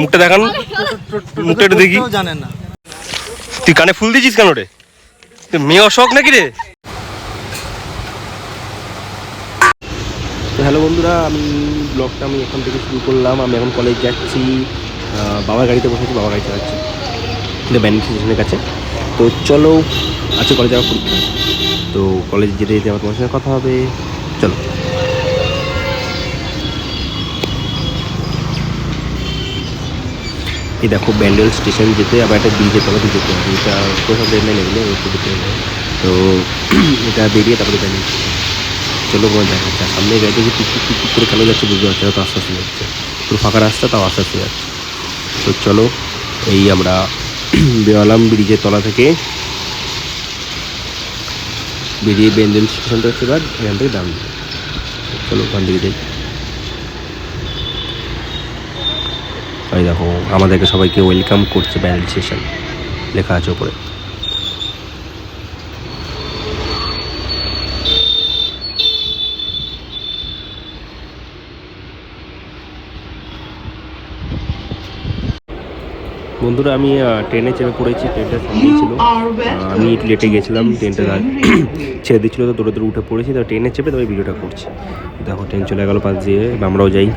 মুখটা দেখান। মুখটা দেখি। না তুই কানে ফুল দিয়েছিস কেন রে? মেয়ে অশোক নাকি রে? হ্যালো বন্ধুরা, আমি ব্লগটা আমি এখন থেকে শুরু করলাম। আমি এখন কলেজ যাচ্ছি। বাবার গাড়িতে বসেছি বাবা গাড়ি চালাচ্ছি। ব্যান্ড স্টেশনের কাছে। তো চলো, আজকে কলেজ যাওয়ার পরীক্ষা। তো কলেজ যেতে যেতে আমার তোমার সঙ্গে কথা হবে। চলো। এই দেখো ব্যান্ডেল স্টেশন যেতে আবার একটা ব্রিজের তলাতে যেতে হবে। এটা কোথাও ট্রেন লাইন এগুলো একটু যেতে হবে। তো এটা বেরিয়ে তারপরে ব্যান্ডেল স্টেশন চলো কোনো দেখা যাচ্ছে সামনে গাড়িতে যে টুক টুক টুক করে খেলা যাচ্ছে, বুঝতে পারছি? তো আস্তে আস্তে যাচ্ছে। পুরো ফাঁকা রাস্তা, তাও আস্তে আস্তে যাচ্ছে। তো চলো, এই আমরা বেওয়ালাম ব্রিজের তলা থেকে। বেরিয়ে বেন্ডেল স্টেশনটা হচ্ছে এবার এখান থেকে দাম চলো ওখান থেকে যাই। এই দেখো আমাদেরকে সবাইকে ওয়েলকাম করছে ব্যান্ডেল স্টেশন লেখা আছে ওপরে বন্ধুরা আমি ট্রেনে চেপে পড়েছি ট্রেনটা সামনেই ছিল। আমি লেটে গেছিলাম ট্রেনটা ছেড়ে দিচ্ছিল তো দৌড়ে দূরে উঠে পড়েছি তো ট্রেনে চেপে তবে ভিডিওটা করছি। দেখো ট্রেন চলে গেল পাশ দিয়ে আমরাও যাই।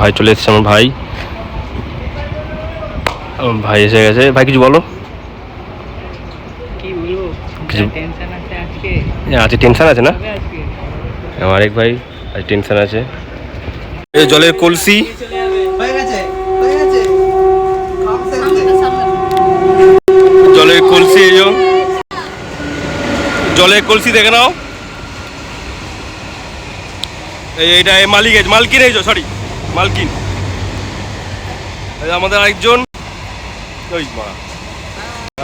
ভাই চলে এসেছে আমার ভাই। আমার ভাই এসে গেছে। ভাই কিছু বলো। কিছু আছে আজকে? টেনশন আছে না? আমার আরেক ভাই আজ টেনশন আছে। এই জলের কলসি। জলের কলসি এই জলের কলসি দেখে নাও। এই এইটা এই মালিক আছে মালকিন এই সরি মালকিন। আমাদের আরেকজন। ওই মা।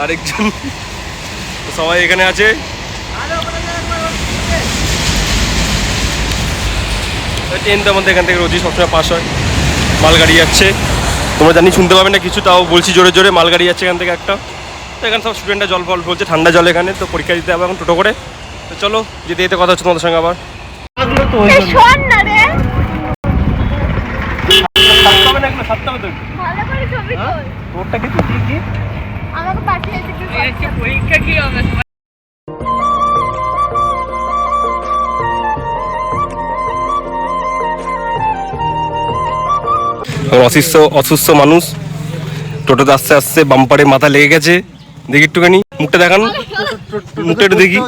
আরেকজন। সবাই এখানে আছে। ট্রেনটা আমাদের এখান থেকে রোজই সবসময় পাস হয়। মালগাড়ি যাচ্ছে। তোমরা জানি শুনতে পাবে না কিছু, তাও বলছি জোরে জোরে, মালগাড়ি যাচ্ছে এখান থেকে একটা। তো এখানে সব স্টুডেন্টরা জল ফল বলছে ঠান্ডা জল এখানে, তো পরীক্ষা দিতে হবে এখন টোটো করে। তো চলো, যেতে যেতে কথা হচ্ছে তোমাদের সঙ্গে আবার। শোন না ভালো করে ছবি তোল। আমাকে পাঠিয়ে দিবি আজকে পরীক্ষা কি হবে? অসুস্থ অসুস্থ মানুষ টোটোতে আস্তে আস্তে বাম্পারে মাথা লেগে গেছে। দেখি একটুখানি মুখটা দেখান। মুখটা একটু দেখি।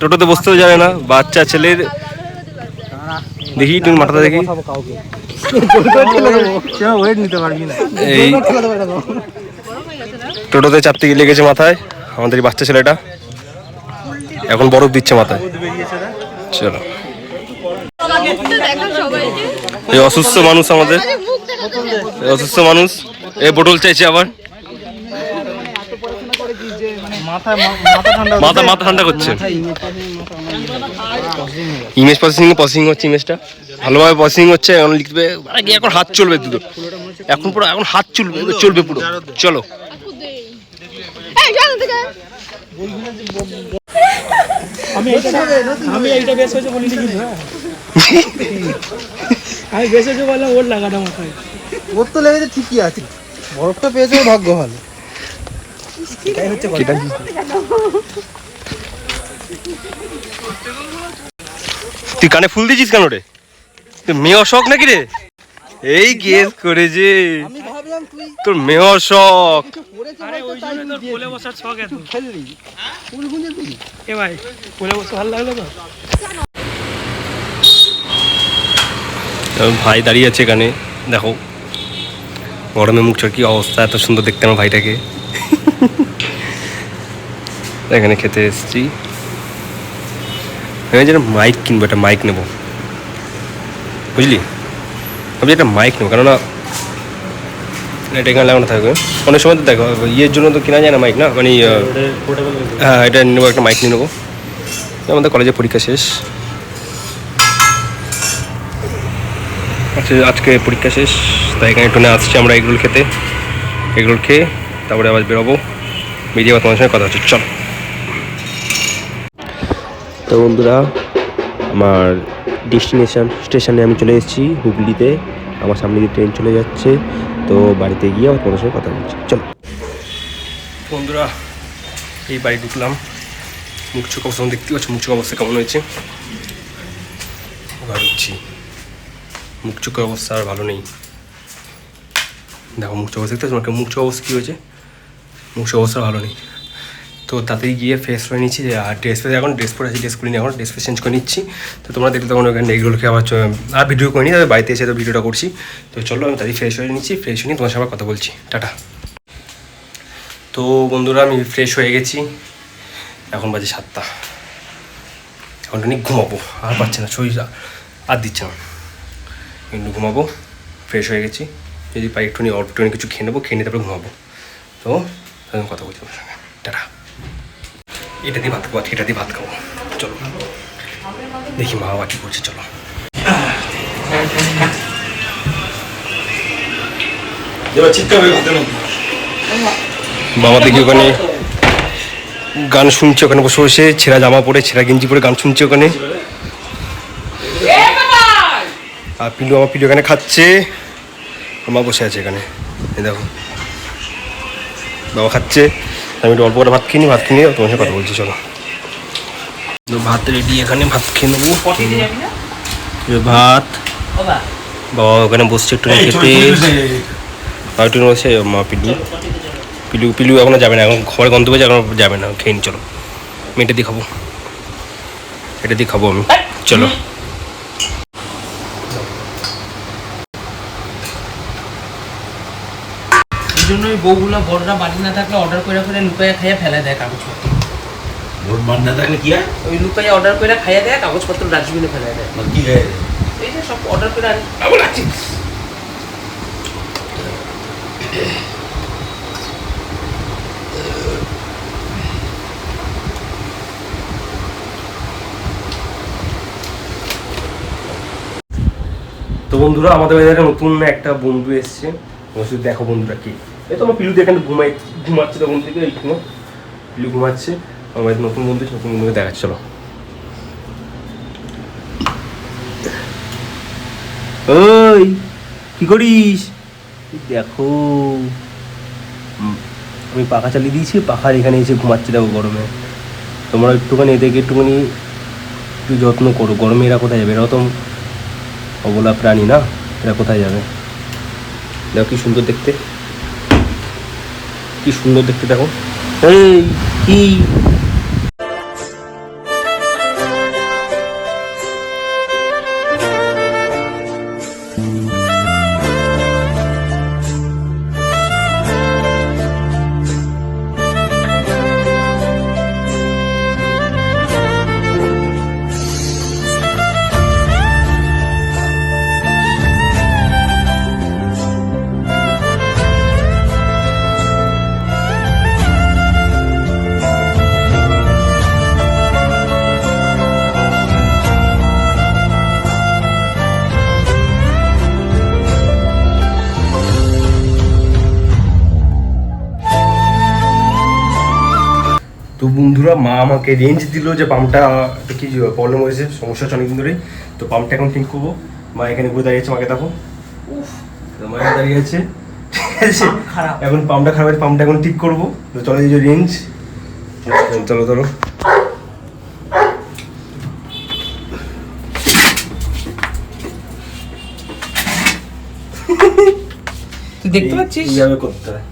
টোটোতে বসতেও জানে না বাচ্চা ছেলের। দেখি তুমি মাথাটা দেখি। এই টোটোতে চাপতে গিয়ে লেগেছে মাথায় আমাদের বাচ্চা ছেলেটা। এখন বরফ দিচ্ছে মাথায়। চলো। এই অসুস্থ মানুষ আমাদের। অসুস্থ মানুষ। এই বোটল চাইছে আবার। মাথা মাথা ঠান্ডা মাথা মাথা ঠান্ডা করছে। ইমেজ প্রসেসিং প্রসেসিং হচ্ছে ইমেজটা। ভালোভাবে প্রসেসিং হচ্ছে এখন লিখবে আগে এখন হাত চলবে দুটো। এখন পুরো এখন হাত চলবে চলবে পুরো। চলো। এই জানো থেকে আমি এইটা আমি এইটা বেশ হয়েছে বলিনি কিন্তু হ্যাঁ। আমি বেশ হয়েছে বললাম ওর লাগাটা মাথায়। ওর তো লেগেছে ঠিকই আছে। বরফটা পেয়েছে ভাগ্য ভালো। তুই কানে ফুল দিয়েছিস কেন রে? তুই মেয়ে অশোক নাকি রে? এই গেস করে যে আমি ভাবলাম তুই তোর মেয়ে অশোক। ভাই কোলে বসে ভালো লাগল তো? আমার ভাই দাঁড়িয়ে আছে এখানে। দেখো গরমে মুখ চোর কি অবস্থা এত সুন্দর দেখতে আমার ভাইটাকে। এখানে খেতে এসেছি। আমি যেটা মাইক কিনবো, একটা মাইক নেব। বুঝলি? আমি একটা মাইক নেব, কেননা এটা এখানে লাগানো থাকবে। অনেক সময় তো দেখো, ইয়ের জন্য তো কেনা যায় না মাইক না? মানে হ্যাঁ এটা নেব, একটা মাইক নিয়ে নেব। আমাদের কলেজে পরীক্ষা শেষ। আচ্ছা আজকে পরীক্ষা শেষ, তাই এখানে টোনে আসছি আমরা এগরোল খেতে। এগরোল খেয়ে তারপরে আবার বেরোবো। বেরিয়ে আবার তোমার সঙ্গে কথা হচ্ছে, চল। তো বন্ধুরা, আমার ডেস্টিনেশন স্টেশনে আমি চলে এসেছি হুগলিতে। আমার সামনে দিয়ে ট্রেন চলে যাচ্ছে। তো বাড়িতে গিয়ে আমার তোমাদের সঙ্গে কথা বলছি। চলো। বন্ধুরা, এই বাড়ি ঢুকলাম। মুখ চোখ অবস্থা দেখতে পাচ্ছি, মুখ চোখ অবস্থা কেমন হয়েছে। ঢুকছি মুখ চোখের অবস্থা আর ভালো নেই। দেখো, মুখ চোখ অবস্থা দেখতে তোমাকে মুখ চোখ অবস্থা কী হয়েছে? মুখ চোখ অবস্থা ভালো নেই। তো তাড়াতাড়ি গিয়ে ফ্রেশ হয়ে নিচ্ছি আর ড্রেস ফ্রেস এখন ড্রেস পরে আছি ড্রেস করিনি এখন ড্রেস ফ্রেস চেঞ্জ করে নিচ্ছি। তো তোমরা দেখলে তখন ওখানে এগুলোকে আবার আর ভিডিও করিনি, তবে বাড়িতে এসে তো ভিডিওটা করছি। তো চলো, আমি তাড়াতাড়ি ফ্রেশ হয়ে নিচ্ছি ফ্রেশ হয়ে নিয়ে তোমার আবার কথা বলছি। টাটা। তো বন্ধুরা, আমি ফ্রেশ হয়ে গেছি। এখন বাজে সাতটা। এখন অনেক ঘুমাবো, আর পাচ্ছে না শরীর আর- দিচ্ছে না। একটু ঘুমাবো ফ্রেশ হয়ে গেছি। যদি পাই একটুখানি, অল্প কিছু খেয়ে নেব, খেয়ে নিয়ে তারপরে ঘুমাবো। তো কথা বলছি তোমার সঙ্গে। টাটা। এটা দিয়ে ভাত খাব এটা দিয়ে ভাত খাব। চলো। দেখি মা বাবা কী করছে চলো। বাবা দেখি ওখানে গান শুনছে ওখানে বসে বসে ছেঁড়া জামা পরে ছেঁড়া গেঞ্জি পরে গান শুনছে ওখানে। আর পিলু আমার পিলু এখানে খাচ্ছে। মা বসে আছে এখানে। দেখো। বাবা খাচ্ছে। আমি একটু অল্প করে ভাত খেয়ে নিই ভাত খেয়ে তোমার সাথে কথা বলছি চলো। তো ভাত রেডি এখানে ভাত খেয়ে নেব। ভাত। বাবা। ওখানে বসছে একটু খেতে। আর একটু বসে মা পিলু। পিলু পিলু এখনও যাবে না এখন ঘরে গন্তব্য এখন যাবে না খেয়ে নি চলো। আমি এটা দিয়ে খাব। এটা দিয়ে খাব আমি। চলো। এই জন্য ওই বউগুলো বড়রা বাড়ি না থাকলে অর্ডার করে করে লুকাইয়া খাইয়া ফেলা দেয় কাগজপত্র। ওর মান না থাকলে কি হয়? ওই লুকাইয়া অর্ডার করে খাইয়া দেয় কাগজপত্র ডাস্টবিনে ফেলা দেয়। মানে কি হয়? এই যে সব অর্ডার করে আনি তো বন্ধুরা আমাদের বাড়িতে নতুন একটা বন্ধু এসছে। শুধু দেখো বন্ধুরা কি? এই তো আমার পিলু এখানে ঘুমাই ঘুমাচ্ছে তখন থেকে এইখানে পিলু ঘুমাচ্ছে। আমার নতুন বন্ধু নতুন বন্ধুকে দেখাচ্ছে, চলো। ওই, কি করিস? দেখো। আমি পাখা চালিয়ে দিয়েছি, পাখার এখানে এসে ঘুমাচ্ছে দেখো গরমে। তোমরা একটুখানি এদেরকে একটুখানি একটু যত্ন করো। গরমে এরা কোথায় যাবে? এরাও তো অবলা প্রাণী না? এরা কোথায় যাবে? দেখো কি সুন্দর দেখতে। কি সুন্দর দেখতে দেখো। এই কি বন্ধুরা মা আমাকে রেঞ্জ দিল যে পাম্পটা কি প্রবলেম হয়েছে সমস্যা হচ্ছে অনেকদিন ধরেই। তো পাম্পটা এখন ঠিক করব। মা এখানে ঘুরে দাঁড়িয়েছে মাকে দেখো। তো মা এখানে দাঁড়িয়ে আছে। খারাপ। এখন পাম্পটা খারাপ আছে পাম্পটা এখন ঠিক করব। তো চলো এই যে রেঞ্জ চলো চলো। তুই দেখতে পাচ্ছিস? এইভাবে করতে হয়।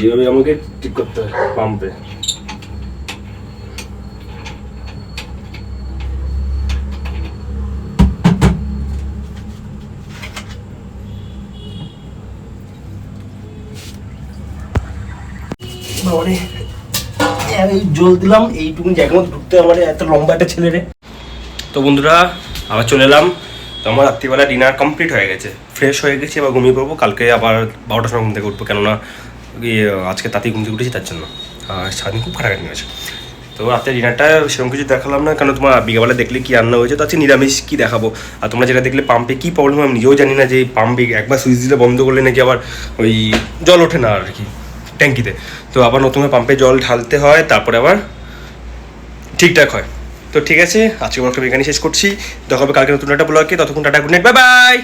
এইভাবে আমাকে ঠিক করতে হয় পাম্পে বাবারে এই জল দিলাম এইটুকু জায়গার মধ্যে ঢুকতে আমার এত লম্বা একটা ছেলে রে। তো বন্ধুরা আবার চলে এলাম। তো আমার রাত্রিবেলা ডিনার কমপ্লিট হয়ে গেছে। ফ্রেশ হয়ে গেছি এবার ঘুমিয়ে পড়ব। কালকে আবার বারোটার সময় ঘুম থেকে উঠবো কেননা আজকে তাতেই ঘুম থেকে উঠেছি, তার জন্য। আর সারাদিন খুব খাটাখাটি হয়েছে। তো রাতে ডিনারটা সেরকম কিছু দেখালাম না কারণ তোমার বিকেলবেলা দেখলে কী রান্না হয়েছে, তো আজকে নিরামিষ কী দেখাবো? আর তোমরা যেটা দেখলে পাম্পে কী প্রবলেম আমি নিজেও জানি না যে পাম্পে একবার সুইচ দিলে বন্ধ করলে নাকি আবার ওই জল ওঠে না আর কি, ট্যাঙ্কিতে। তো আবার নতুন পাম্পে জল ঢালতে হয়, তারপরে আবার ঠিকঠাক হয়। তো ঠিক আছে আজকে ব্লগটা এখানে শেষ করছি। দেখা হবে কালকে নতুন একটা ব্লগে ততক্ষণ tata good night bye bye